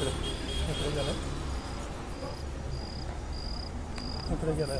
इकडे. इकडे गेला इकडे गेला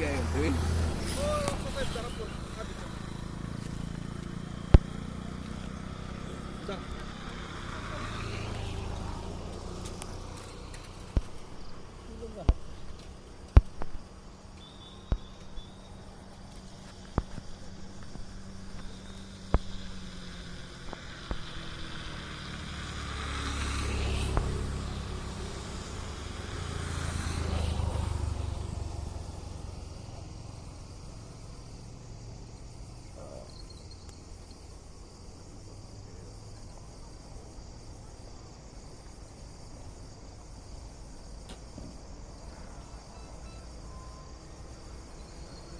काय होईल जा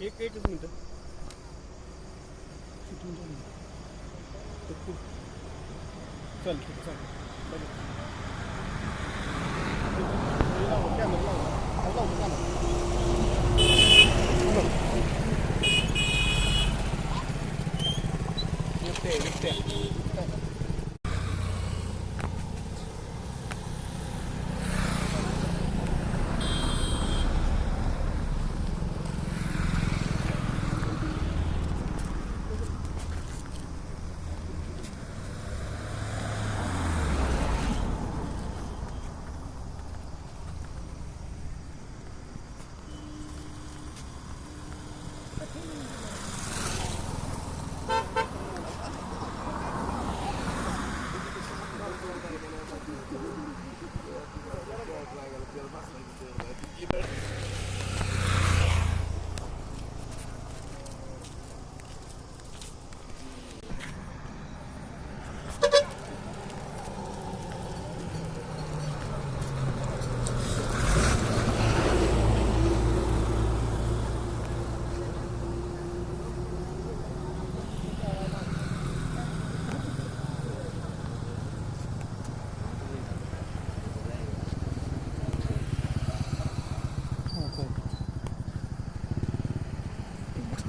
एक एकच मिनिट चल ठीक आहे चालेल कॅमेरा लावा लावतो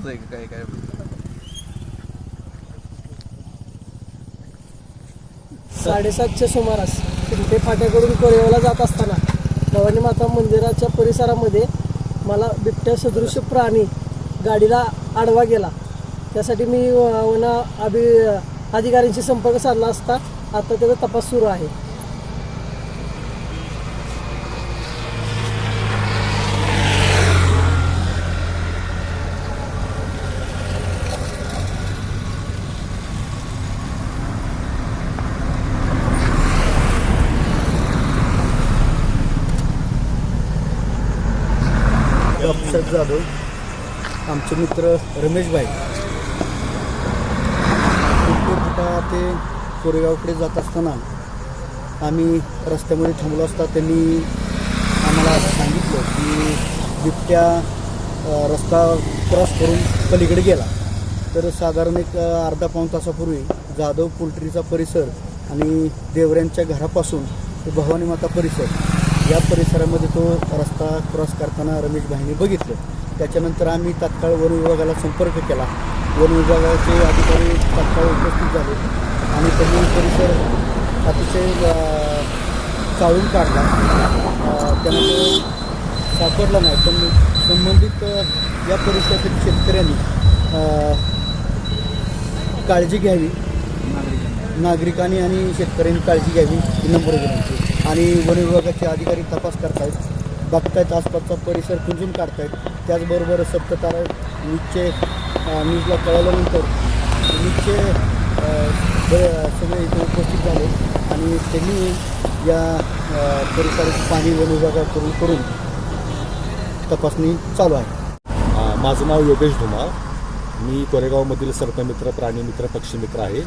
कॅमेरा काय काय साडेसातच्या सुमारास तिथे फाट्याकडून कोरेगावला जात असताना भवानी माता मंदिराच्या परिसरामध्ये मला बिबट्या सदृश प्राणी गाडीला आडवा गेला. त्यासाठी मी व- वन अभि अधिकाऱ्यांशी संपर्क साधला असता आता त्याचा तपास सुरू आहे. बापसाहेब जाधव आमचे मित्र रमेशभाई फुटा ते कोरेगावकडे जात असताना आम्ही रस्त्यामध्ये थांबलो असता त्यांनी आम्हाला सांगितलं की बिबट्या रस्ता क्रॉस करून पलीकडे गेला. तर साधारण एक अर्धा पाऊण तासापूर्वी जाधव पोल्ट्रीचा परिसर आणि देवऱ्यांच्या घरापासून ते भवानी माता परिसर या परिसरामध्ये तो रस्ता क्रॉस करताना रमेश भाईने बघितलं. त्याच्यानंतर आम्ही तात्काळ वन विभागाला संपर्क केला. वन विभागाचे अधिकारी तात्काळ उपस्थित झाले. आणि त्यांनी परिसर अतिशय चाळून काढला. त्यांना तो सापडला नाही. पण संबंधित या परिसरातील शेतकऱ्यांनी काळजी घ्यावी. नागरिकांनी आणि शेतकऱ्यांनी काळजी घ्यावी. ही नंबर विनंती. आणि वन विभागाचे अधिकारी तपास करतायत बघतायत आसपासचा परिसर खुंजून काढतायत. त्याचबरोबर सप्ततारा न्यूजचे न्यूजला कळवल्यानंतर न्यूजचे सगळे इथे उपस्थित झाले आणि त्यांनी या परिसराची पाणी वन विभागाकडून करून तपासणी चालू आहे. माझं नाव योगेश धुमाळ. मी कोरेगावमधील सर्पमित्र प्राणीमित्र पक्षीमित्र आहे.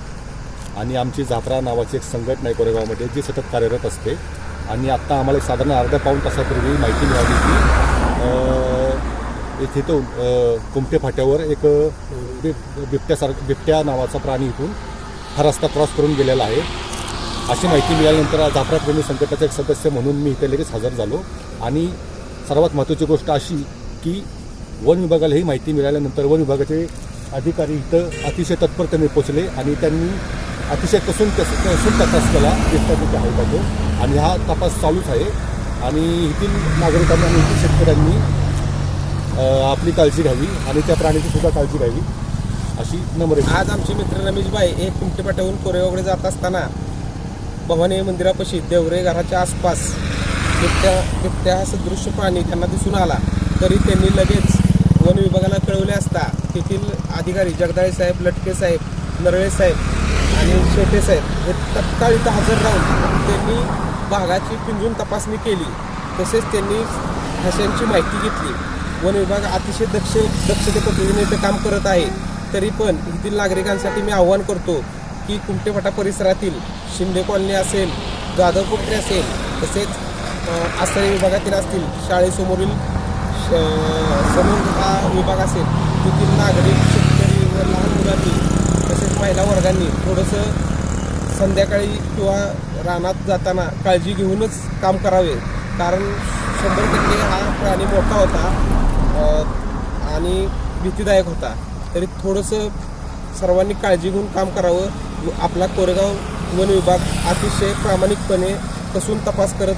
आणि आमची जात्रा नावाची एक संघटना आहे कोरेगावमध्ये जी सतत कार्यरत असते. आणि आत्ता आम्हाला एक साधारण अर्ध्या पाऊण तासापूर्वी माहिती मिळाली की अ, इथे कुमटे फाट्यावर एक बिब बिबट्यासारखं बिबट्या नावाचा प्राणी इथून हा रस्ता क्रॉस करून गेलेला आहे. अशी माहिती मिळाल्यानंतर जाफराप्रेमी संघटनाचा एक सदस्य म्हणून मी इथे लगेच हजर झालो. आणि सर्वात महत्त्वाची गोष्ट अशी की वन विभागाला ही माहिती मिळाल्यानंतर वन विभागाचे अधिकारी इथं अतिशय तत्परतेने पोचले आणि त्यांनी अतिशय कसून कस कसून तपास केला बिबट्याचे आहे का तो? आणि हा तपास चालूच आहे. आणि येथील नागरिकांनी आणि येथील शेतकऱ्यांनी आपली काळजी घ्यावी आणि त्या प्राण्याची सुद्धा काळजी घ्यावी अशी नम्र आज आमचे मित्र रमेशबाई एक कुमटे पाठवून कोरेवाकडे जात असताना भवानी मंदिरापाशी देवरे घराच्या आसपास बिबट्या बिबट्या सदृश्य प्राणी त्यांना दिसून आला. तरी त्यांनी लगेच वन विभागाला कळवले असता तेथील अधिकारी जगदाळे साहेब लटके साहेब नरळे साहेब आणि शेटे साहेब हे तत्काळ इथं हजर राहून त्यांनी भागाची पिंजून तपासणी केली. तसेच त्यांनी हशांची माहिती घेतली. वन विभाग अतिशय दक्ष दक्षते पद्धतीने इथं काम करत आहे. तरी पण येथील नागरिकांसाठी मी आव्हान करतो की कुमटेफाटा परिसरातील शिंदे कॉलनी असेल जाधव कुमटे असेल तसेच अ, आसरे विभागातील असतील शाळेसमोरील श- समोर हा विभाग असेल तेथील नागरिक शेतकरी व लहान मुलांनी तसेच महिला वर्गांनी थोडंसं संध्याकाळी किंवा रानात जाताना काळजी घेऊनच काम करावे. कारण शंभर टक्के हा प्राणी मोठा होता आणि भीतीदायक होता. तरी थोडंसं सर्वांनी काळजी घेऊन काम करावं. आपला कोरेगाव वन विभाग अतिशय प्रामाणिकपणे कसून तपास करत